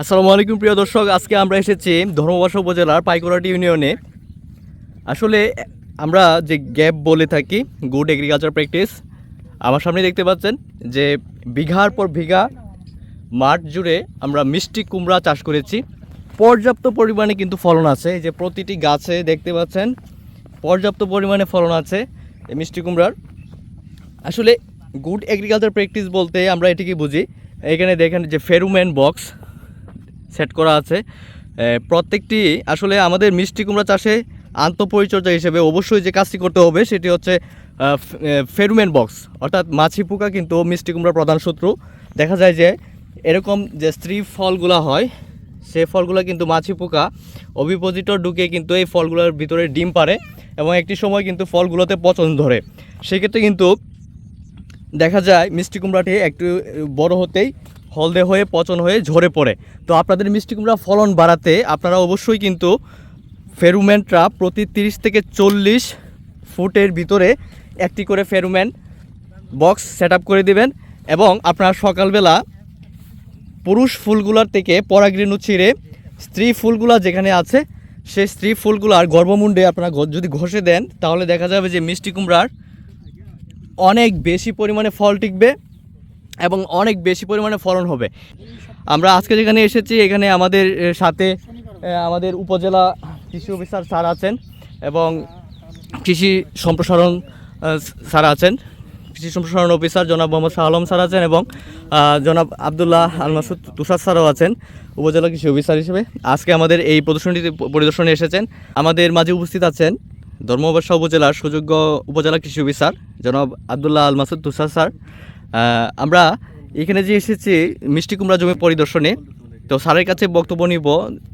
আসসালামু আলাইকুম, প্রিয় দর্শক। আজকে আমরা এসেছি ধর্মবাসা উপজেলার পাইকরাটি ইউনিয়নে। আসলে, আমরা যে গ্যাপ বলে থাকি, গুড এগ্রিকালচার প্র্যাকটিস, আমার সামনে দেখতে পাচ্ছেন যে বিঘার পর বিঘা মাঠ জুড়ে আমরা মিষ্টি কুমড়া চাষ করেছি। পর্যাপ্ত পরিমাণে কিন্তু ফলন আছে। যে প্রতিটি গাছে দেখতে পাচ্ছেন, পর্যাপ্ত পরিমাণে ফলন আছে এই মিষ্টি কুমড়ার। আসলে, গুড এগ্রিকালচার প্র্যাকটিস বলতে আমরা এটিকে বুঝি। এখানে দেখেন যে ফেরুম্যান বক্স সেট করা আছে। প্রত্যেকটি আসলে আমাদের মিষ্টি কুমড়া চাষে আন্তপরিচর্যা হিসেবে অবশ্যই যে কাজটি করতে হবে সেটি হচ্ছে ফেরুমেন বক্স অর্থাৎ মাছি পোকা কিন্তু মিষ্টি কুমড়ার প্রধান শত্রু। দেখা যায় যে এরকম যে স্ত্রী ফলগুলো হয়, সে ফলগুলো কিন্তু মাছি পোকা অভিপোজিটর ঢুকে কিন্তু এই ফলগুলোর ভিতরে ডিম পারে এবং একটি সময় কিন্তু ফলগুলোতে পচন ধরে। সেক্ষেত্রে কিন্তু দেখা যায় মিষ্টি কুমড়াটি একটু বড় হতেই হলদে হয়ে, পচন হয়ে, ঝরে পড়ে। তো আপনাদের মিষ্টি কুমড়া ফলন বাড়াতে আপনারা অবশ্যই কিন্তু ফেরুম্যান ট্রাপ প্রতি তিরিশ থেকে চল্লিশ ফুটের ভিতরে একটি করে ফেরুম্যান বক্স সেট করে দিবেন এবং আপনারা সকালবেলা পুরুষ ফুলগুলার থেকে পরাগরেণু ছিঁড়ে স্ত্রী ফুলগুলা যেখানে আছে, সেই স্ত্রী ফুলগুলার গর্ভমুণ্ডে আপনারা যদি ঘষে দেন, তাহলে দেখা যাবে যে মিষ্টি কুমড়ার অনেক বেশি পরিমাণে ফল টিকবে। এবং অনেক বেশি পরিমাণে ফলন হবে। আমরা আজকে যেখানে এসেছি, এখানে আমাদের সাথে আমাদের উপজেলা কৃষি অফিসার স্যার আছেন এবং কৃষি সম্প্রসারণ স্যার আছেন। কৃষি সম্প্রসারণ অফিসার জনাব মোহাম্মদ শাহ আলম স্যার আছেন এবং জনাব আবদুল্লাহ আল মাসুদ তুষার স্যারও আছেন, উপজেলা কৃষি অফিসার হিসেবে। আজকে আমাদের এই প্রদর্শনীতে পরিদর্শনে এসেছেন। আমাদের মাঝে উপস্থিত আছেন ধর্মবাসা উপজেলার সুযোগ্য উপজেলা কৃষি অফিসার জনাব আবদুল্লাহ আল মাসুদ তুষার স্যার। আমরা এখানে যে এসেছি মিষ্টি কুমড়া জমি পরিদর্শনে, তো স্যারের কাছে বক্তব্য নিব,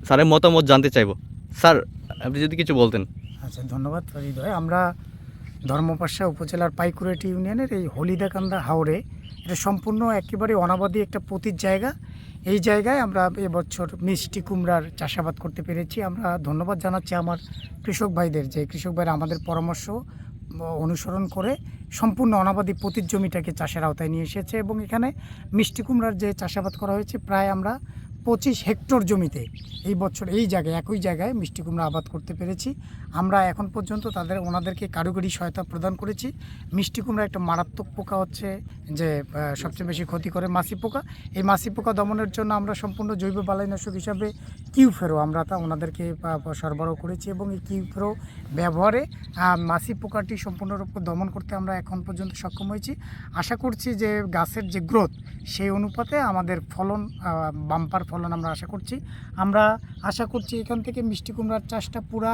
স্যারের মতামত জানতে চাইব। স্যার, আপনি যদি কিছু বলতেন। আচ্ছা ধন্যবাদ হৃদয় আমরা ধর্মপাশা উপজেলার পাইকুরেটি ইউনিয়নের এই হলিদাকান্দা হাওড়ে এটা সম্পূর্ণ একেবারে অনাবাদী একটা পতির জায়গা। এই জায়গায় আমরা এবছর মিষ্টি কুমড়ার চাষাবাদ করতে পেরেছি। আমরা ধন্যবাদ জানাচ্ছি আমার কৃষক ভাইদের, যে কৃষক ভাইরা আমাদের পরামর্শ অনুসরণ করে সম্পূর্ণ অনাবাদি পতির জমিটাকে চাষের আওতায় নিয়ে এসেছে এবং এখানে মিষ্টি কুমড়ার যে চাষাবাদ করা হয়েছে, প্রায় আমরা পঁচিশ হেক্টর জমিতে এই বছর এই জায়গায় একই জায়গায় মিষ্টি কুমড়া আবাদ করতে পেরেছি। আমরা এখন পর্যন্ত তাদের ওনাদেরকে কারিগরি সহায়তা প্রদান করেছি। মিষ্টি কুমড়া একটা মারাত্মক পোকা হচ্ছে যে সবচেয়ে বেশি ক্ষতি করে মাছি পোকা। এই মাছি পোকা দমনের জন্য আমরা সম্পূর্ণ জৈব বালাইনাশক হিসাবে কিউফেরো আমরা তা ওনাদেরকে সরবরাহ করেছি এবং এই কিউফেরো ব্যবহারে আহ, মাছি পোকাটি সম্পূর্ণরূপে দমন করতে আমরা এখন পর্যন্ত সক্ষম হয়েছি। আশা করছি যে গাছের যে গ্রোথ সেই অনুপাতে আমাদের ফলন বাম্পার ফলন আমরা আশা করছি। আমরা আশা করছি এখান থেকে মিষ্টি কুমড়ার চাষটা পুরা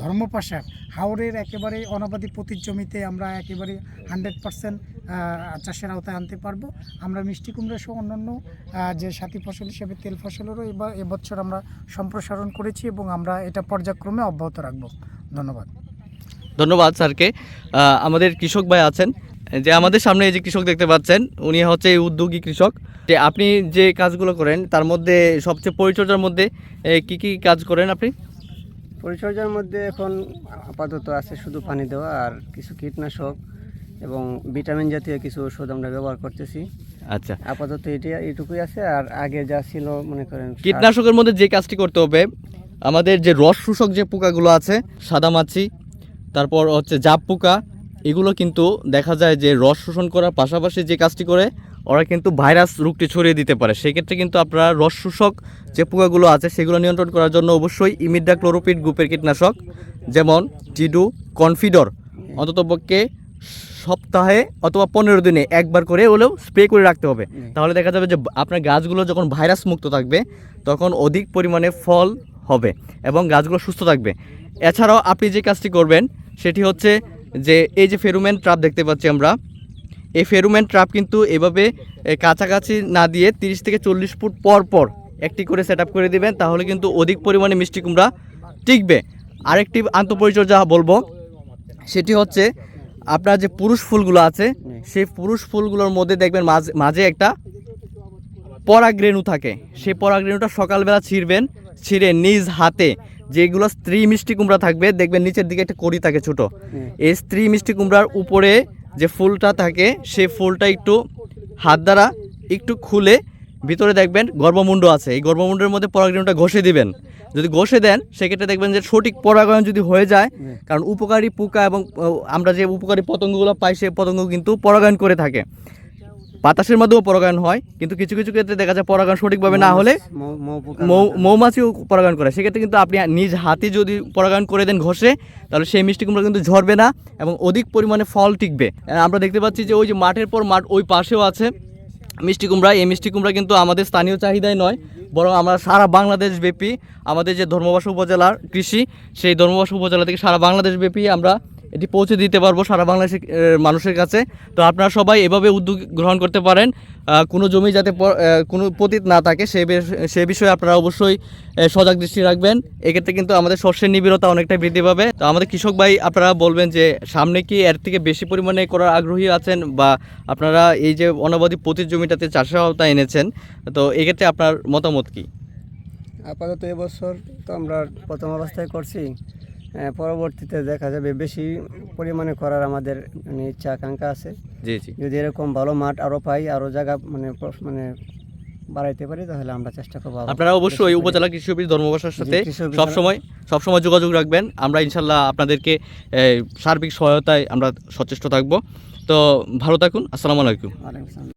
ধর্মপাশার হাওড়ের একেবারে অনাবাদী পতির জমিতে আমরা একেবারে হান্ড্রেড পারসেন্ট চাষের আওতায় আনতে পারব। আমরা মিষ্টি কুমড়া সহ অন্যান্য যে সাথী ফসল হিসেবে তেল ফসলেরও এবার এবছর আমরা সম্প্রসারণ করেছি এবং আমরা এটা পর্যায়ক্রমে অব্যাহত রাখব। ধন্যবাদ। ধন্যবাদ স্যারকে। আমাদের কৃষক ভাই আছেন। যে আমাদের সামনে এই যে কৃষক দেখতে পাচ্ছেন উনি হচ্ছে উদ্যোগী কৃষক। যে আপনি যে কাজগুলো করেন তার মধ্যে সবচেয়ে পরিচর্যার মধ্যে কি কি কাজ করেন আপনি? পরিচর্যার মধ্যে এখন আপাতত আছে শুধু পানি দেওয়া আর কিছু কীটনাশক এবং ভিটামিন জাতীয় কিছু ওষুধ আমরা ব্যবহার করতেছি। আচ্ছা। আপাতত এটি এটুকুই আছে আর আগে যা ছিল মনে করেন কীটনাশকের মধ্যে যে কাজটি করতে হবে আমাদের যে রস শোষক যে পোকাগুলো আছে সাদামাছি তারপর হচ্ছে জাপ পোকা এগুলো কিন্তু দেখা যায় যে রস শোষণ করার পাশাপাশি যে কাজটি করে ওরা কিন্তু ভাইরাস রোগটি ছড়িয়ে দিতে পারে। সেক্ষেত্রে কিন্তু আপনারা রস শোষক যে পোকাগুলো আছে সেগুলো নিয়ন্ত্রণ করার জন্য অবশ্যই ইমিডা ক্লোরোপিড গ্রুপের কীটনাশক যেমন টিডু কনফিডর অন্ততপক্ষে সপ্তাহে অথবা পনেরো দিনে একবার করে হলেও স্প্রে করে রাখতে হবে। তাহলে দেখা যাবে যে আপনার গাছগুলো যখন ভাইরাস মুক্ত থাকবে তখন অধিক পরিমাণে ফল হবে এবং গাছগুলো সুস্থ থাকবে। এছাড়াও আপনি যে কাজটি করবেন সেটি হচ্ছে যে এই যে ফেরুমেন ট্রাপ দেখতে পাচ্ছি আমরা, এই ফেরুমেন ট্রাপ কিন্তু এভাবে কাছাকাছি না দিয়ে তিরিশ থেকে চল্লিশ ফুট পর পর একটি করে সেট করে দিবেন, তাহলে কিন্তু অধিক পরিমাণে মিষ্টি কুমড়া টিকবে। আরেকটি আন্তপরিচর্যা বলব, সেটি হচ্ছে আপনার যে পুরুষ ফুলগুলো আছে, সেই পুরুষ ফুলগুলোর মধ্যে দেখবেন মাঝে মাঝে একটা পরাগরেণু থাকে। সেই পরাগরেণুটা সকালবেলা ছিঁড়বেন, ছিঁড়ে নিজ হাতে যেগুলো স্ত্রী মিষ্টি কুমড়া থাকবে, দেখবেন নিচের দিকে একটা কড়ি থাকে ছোট। এই স্ত্রী মিষ্টি কুমড়ার উপরে যে ফুলটা থাকে, সেই ফুলটা একটু হাত দ্বারা একটু খুলে ভিতরে দেখবেন গর্ভমুণ্ড আছে। এই গর্ভমুণ্ডের মধ্যে পরাগায়নটা ঘষে দিবেন। যদি ঘষে দেন, সেক্ষেত্রে দেখবেন যে সঠিক পরাগায়ন যদি হয়ে যায়, কারণ উপকারী পোকা এবং আমরা যে উপকারী পতঙ্গগুলো পাই সেই পতঙ্গ কিন্তু পরাগায়ন করে থাকে। বাতাসের মাধ্যমেও পরাগায়ন হয় কিন্তু কিছু কিছু ক্ষেত্রে দেখা যায় পরাগায়ন সঠিকভাবে না হলে মৌমাছিও পরাগায়ন করে। সেক্ষেত্রে কিন্তু আপনি নিজ হাতে যদি পরাগায়ন করে দেন ঘষে তাহলে সেই মিষ্টি কুমড়া কিন্তু ঝরবে না এবং অধিক পরিমাণে ফল টিকবে। আমরা দেখতে পাচ্ছি যে ওই যে মাঠের পর মাঠ ওই পাশেও আছে মিষ্টি কুমড়া। এই মিষ্টি কুমড়া কিন্তু আমাদের স্থানীয় চাহিদাই নয় বরং আমরা সারা বাংলাদেশ ব্যাপী আমাদের যে ধর্মবাস উপজেলার কৃষি সেই ধর্মবাস উপজেলা থেকে সারা বাংলাদেশ ব্যাপী আমরা এটি পৌঁছে দিতে পারব সারা বাংলাদেশের মানুষের কাছে। তো আপনারা সবাই এভাবে উদ্যোগ গ্রহণ করতে পারেন। কোনো জমি যাতে কোনো পতিত না থাকে, সে সে বিষয়ে আপনারা অবশ্যই সজাগ দৃষ্টি রাখবেন। এক্ষেত্রে কিন্তু আমাদের শস্যের নিবিড়তা অনেকটাই বৃদ্ধি পাবে। তো আমাদের কৃষক ভাই, আপনারা বলবেন যে, সামনে কি এর থেকে বেশি পরিমাণে করার আগ্রহী আছেন? বা আপনারা এই যে অনাবাদী পতিত জমিটাতে চাষের আওতা এনেছেন, তো এক্ষেত্রে আপনার মতামত কি? আপাতত এবছর তো আমরা প্রথম অবস্থায় করছি। পরবর্তীতে দেখা যাবে বেশি পরিমাণে করার আমাদের মানে ইচ্ছা আকাঙ্ক্ষা আছে। জি জি। যদি এরকম ভালো মাঠ আরও পাই আরও জায়গা মানে মানে বাড়াইতে পারি তাহলে আমরা চেষ্টা করব আপনারা অবশ্যই বেশি উপজেলা কৃষি অফিস ধর্মবাসার সাথে সবসময় সবসময় যোগাযোগ রাখবেন। আমরা ইনশাল্লাহ আপনাদেরকে সার্বিক সহায়তায় আমরা সচেষ্ট থাকব। তো ভালো থাকুন। আসসালামু আলাইকুম।